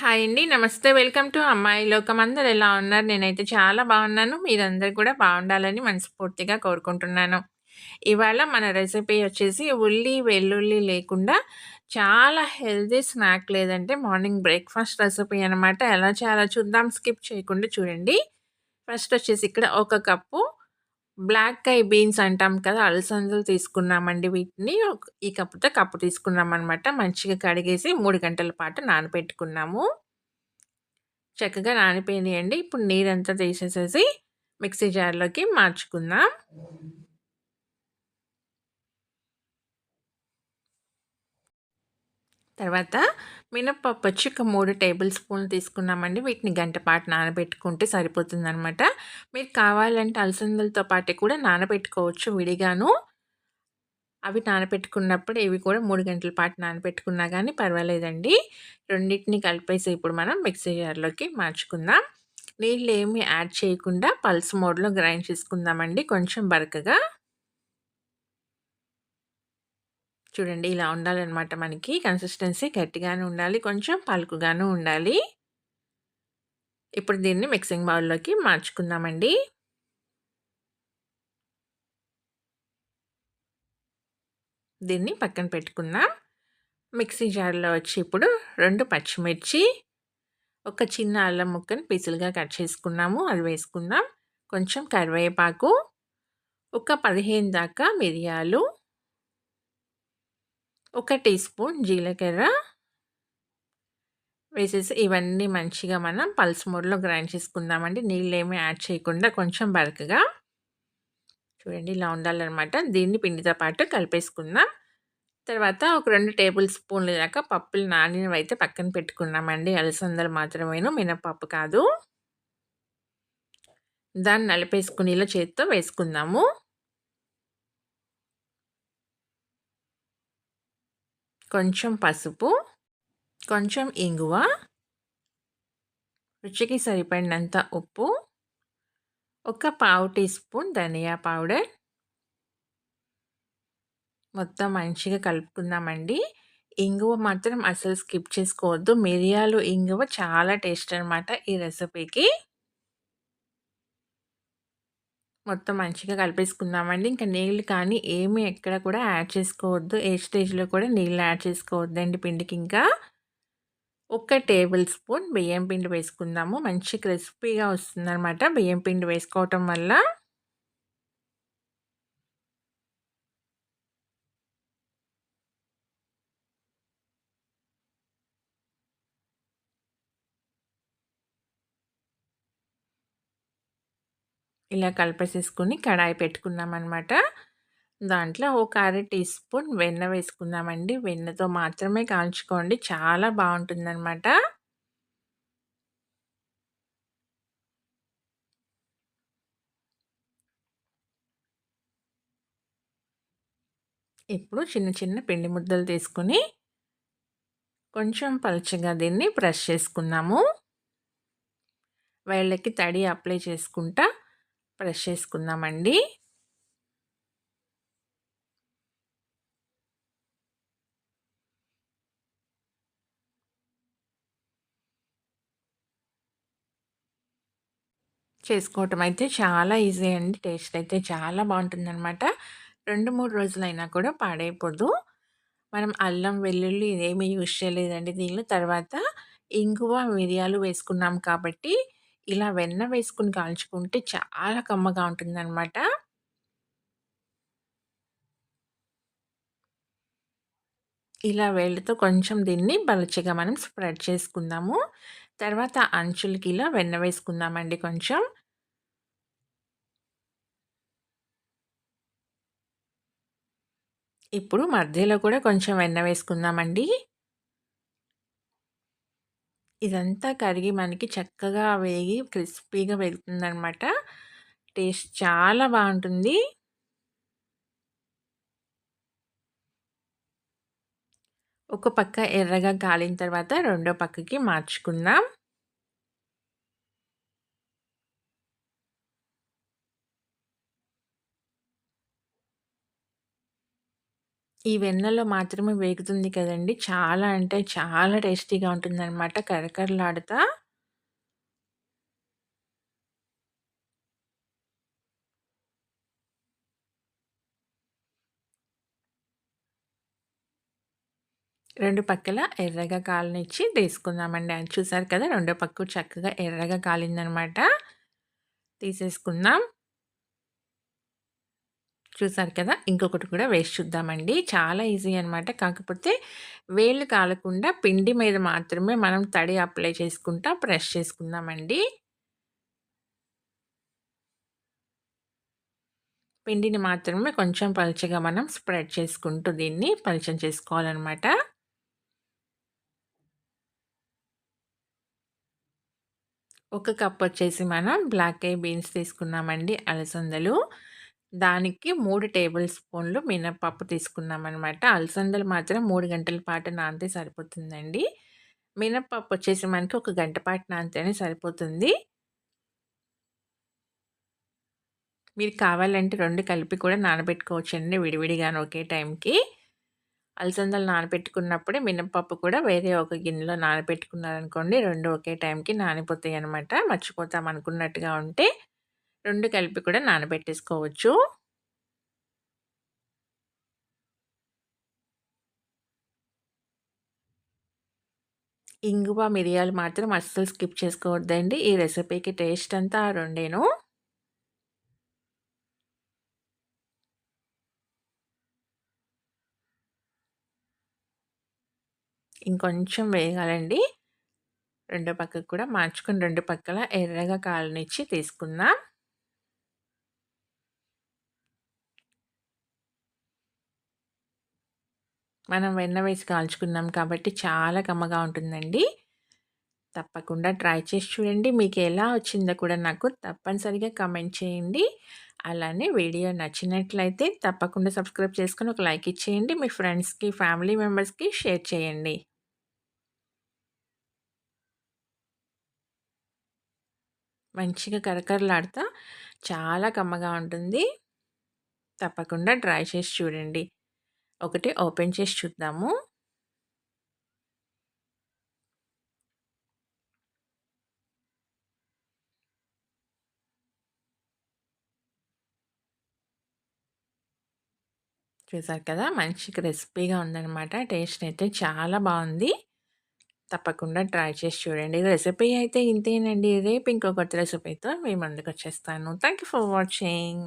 Hi అండి. నమస్తే. Welcome to అమ్మాయి లోకం. అందరు ఎలా ఉన్నారు? నేనైతే చాలా బాగున్నాను. మీరందరూ కూడా బాగుండాలని మనస్ఫూర్తిగా కోరుకుంటున్నాను. ఇవాళ మన రెసిపీ వచ్చేసి ఉల్లి, వెల్లుల్లి లేకుండా చాలా హెల్తీ స్నాక్ లేదంటే మార్నింగ్ బ్రేక్‌ఫాస్ట్ రెసిపీ అనమాట. ఎలా చాలా చూద్దాం. స్కిప్ చేయకుండా చూడండి. ఫస్ట్ వచ్చేసి ఇక్కడ ఒక కప్పు బ్లాక్ ఐ బీన్స్ అంటాం కదా! అలసందలు తీసుకున్నామండి వీటిని. ఈ కప్పుతో కప్పు తీసుకున్నాం అనమాట మంచిగా కడిగేసి మూడు గంటల పాటు నానబెట్టుకున్నాము. చక్కగా నానిపోయినాయండి. ఇప్పుడు నీరంతా తీసేసేసి మిక్సీ జార్‌లోకి మార్చుకుందాం. తర్వాత మినప్పప్పు వచ్చి ఒక మూడు టేబుల్ స్పూన్లు తీసుకున్నామండి. వీటిని గంట పాటు నానబెట్టుకుంటే సరిపోతుందనమాట. మీరు కావాలంటే అలసందలతో పాటు కూడా నానబెట్టుకోవచ్చు విడిగాను. అవి నానబెట్టుకున్నప్పుడు ఇవి కూడా మూడు గంటల పాటు నానబెట్టుకున్నా కానీ పర్వాలేదండి. రెండిటిని కలిపేసి ఇప్పుడు మనం మిక్సీ జార్‌లోకి మార్చుకుందాం. నీళ్ళు ఏమి యాడ్ చేయకుండా పల్స్ మోడ్‌లో గ్రైండ్ చేసుకుందామండి కొంచెం బరకగా. చూడండి ఇలా ఉండాలన్నమాట మనకి కన్సిస్టెన్సీ గట్టిగానే ఉండాలి. కొంచెం పలుకుగాను ఉండాలి. ఇప్పుడు దీన్ని మిక్సింగ్ బౌల్‌లోకి మార్చుకుందామండి. దీన్ని పక్కన పెట్టుకుందాం. మిక్సీ జార్‌లో వచ్చి ఇప్పుడు రెండు పచ్చిమిర్చి, ఒక చిన్న అల్లం ముక్కను పీసులుగా కట్ చేసుకున్నాము. అది వేసుకుందాం. కొంచెం కరివేపాకు, ఒక 15 దాకా మిరియాలు, ఒక టీ స్పూన్ జీలకర్ర వేసేసి ఇవన్నీ మంచిగా మనం పల్స్ మోడ్‌లో గ్రైండ్ చేసుకుందామండి. నీళ్ళు ఏమీ యాడ్ చేయకుండా కొంచెం బరకగా. చూడండి ఇలా ఉండాలన్నమాట దీన్ని పిండితో పాటు కలిపేసుకుందాం. తర్వాత ఒక రెండు టేబుల్ స్పూన్ల దాకా పప్పులు నానినవైతే పక్కన పెట్టుకున్నామండి. అలసందలు మాత్రమేను మినపప్పు కాదు. దాన్ని నలిపేసుకుని ఇలా చేత్తో వేసుకుందాము. కొంచెం పసుపు, కొంచెం ఇంగువ, రుచికి సరిపడినంత ఉప్పు, ఒక పావు టీ స్పూన్ ధనియా పౌడర్ మొత్తం మంచిగా కలుపుకుందామండి. ఇంగువ మాత్రం అసలు స్కిప్ చేసుకోవద్దు. మిరియాలు, ఇంగువ చాలా టేస్ట్ అనమాట ఈ రెసిపీకి. మొత్తం మంచిగా కలిపేసుకుందామండి. ఇంకా నీళ్ళు కానీ ఏమి ఎక్కడ కూడా యాడ్ చేసుకోవద్దు. ఏ స్టేజ్‌లో కూడా నీళ్ళు యాడ్ చేసుకోవద్దండి పిండికి ఇంకా. ఒక టేబుల్ స్పూన్ బియ్యం పిండి వేసుకుందాము. మంచి క్రిస్పీగా వస్తుందనమాట బియ్యం పిండి వేసుకోవటం వల్ల. ఇలా కలిపేసేసుకుని కడాయి పెట్టుకున్నామన్నమాట దాంట్లో ఒక అర టీ స్పూన్ వెన్న వేసుకుందామండి. వెన్నతో మాత్రమే కాల్చుకోండి. చాలా బాగుంటుందన్నమాట ఇప్పుడు చిన్న చిన్న పిండి ముద్దలు తీసుకొని కొంచెం పలుచగా దీన్ని బ్రష్ చేసుకున్నాము వేళ్ళకి తడి అప్లై చేసుకుంటా ప్రెస్ చేసుకుందామండి. చేసుకోవటం అయితే చాలా ఈజీ అండి. టేస్ట్ అయితే చాలా బావుంటుందనమాట. 2, 3 రోజులైనా కూడా పాడైపోదు. మనం అల్లం, వెల్లుల్లి ఇదేమీ యూజ్ చేయలేదండి దీనిలో. తర్వాత ఇంగువ, మిరియాలు వేసుకున్నాం కాబట్టి ఇలా వెన్న వేసుకొని కాల్చుకుంటే చాలా కమ్మగా ఉంటుందనమాట. ఇలా వేళ్ళతో కొంచెం దీన్ని బలచగా మనం స్ప్రెడ్ చేసుకుందాము. తర్వాత అంచులకి ఇలా వెన్న వేసుకుందామండి కొంచెం. ఇప్పుడు మధ్యలో కూడా కొంచెం వెన్న వేసుకుందామండి. ఇదంతా కరిగి మనకి చక్కగా వేగి క్రిస్పీగా వెళ్తుందనమాట టేస్ట్ చాలా బాగుంటుంది ఒక పక్క ఎర్రగా కాలిన తర్వాత రెండో పక్కకి మార్చుకుందాం. ఈ వెన్నలో మాత్రమే వేగుతుంది కదండీ! చాలా అంటే చాలా టేస్టీగా ఉంటుందనమాట కరకరలాడుతా. రెండు పక్కల ఎర్రగా కాలనిచ్చి తీసుకుందామండి. అది చూసారు కదా! రెండో పక్క చక్కగా ఎర్రగా కాలిందనమాట. తీసేసుకుందాం. చూసారు కదా! ఇంకొకటి కూడా వేసి చూద్దామండి. చాలా ఈజీ అనమాట. కాకపోతే వేళ్ళు కాలకుండా పిండి మీద మాత్రమే మనం తడి అప్లై చేసుకుంటా బ్రష్ చేసుకుందామండి. పిండిని మాత్రమే కొంచెం పలుచగా మనం స్ప్రెడ్ చేసుకుంటూ దీన్ని పలుచం చేసుకోవాలనమాట. ఒక కప్ వచ్చేసి మనం బ్లాక్ ఐ బీన్స్ తీసుకున్నామండి అలసందలు. దానికి 3 టేబుల్ స్పూన్లు మినపప్పు తీసుకున్నామనమాట. అలసందలు మాత్రం 3 గంటల పాటు నానితే సరిపోతుందండి. మినపప్పు వచ్చేసి మనకి ఒక గంట పాటు నానితేనే సరిపోతుంది. మీరు కావాలంటే 2 కలిపి కూడా నానబెట్టుకోవచ్చండి విడివిడిగాను ఒకే టైంకి. అలసందలు నానబెట్టుకున్నప్పుడే మినపప్పు కూడా వేరే ఒక గిన్నెలో నానబెట్టుకున్నారనుకోండి 2 ఒకే టైంకి నానిపోతాయనమాట. మర్చిపోతాం అనుకున్నట్టుగా ఉంటే రెండు కలిపి కూడా నానబెట్టేసుకోవచ్చు. ఇంగువ, మిరియాలు మాత్రం అస్సలు స్కిప్ చేసుకోవద్దండి. ఈ రెసిపీకి టేస్ట్ అంతా రెండేను. ఇంకొంచెం వేగాలండి. రెండో పక్కకు కూడా మార్చుకుని రెండు పక్కల ఎర్రగా కాలనిచ్చి తీసుకుందాం. మనం వెన్న వేసి కాల్చుకున్నాం కాబట్టి చాలా కమ్మగా ఉంటుందండి. తప్పకుండా ట్రై చేసి చూడండి. మీకు ఎలా వచ్చిందో కూడా నాకు తప్పనిసరిగా కమెంట్ చేయండి. అలానే వీడియో నచ్చినట్లయితే తప్పకుండా సబ్స్క్రైబ్ చేసుకొని ఒక లైక్ ఇచ్చేయండి. మీ ఫ్రెండ్స్‌కి, ఫ్యామిలీ మెంబర్స్‌కి షేర్ చేయండి. మంచిగా కరకరలాడుతా చాలా కమ్మగా ఉంటుంది. తప్పకుండా ట్రై చేసి చూడండి. ఒకటి ఓపెన్ చేసి చూద్దాము. చూసారు కదా! మంచి క్రిస్పీగా ఉందనమాట. టేస్ట్ అయితే చాలా బాగుంది తప్పకుండా ట్రై చేసి చూడండి. రెసిపీ అయితే ఇంతేనండి. రేపు ఇంకో కొత్త రెసిపీతో ముందుకు వచ్చేస్తాను థ్యాంక్ యూ ఫర్ వాచింగ్.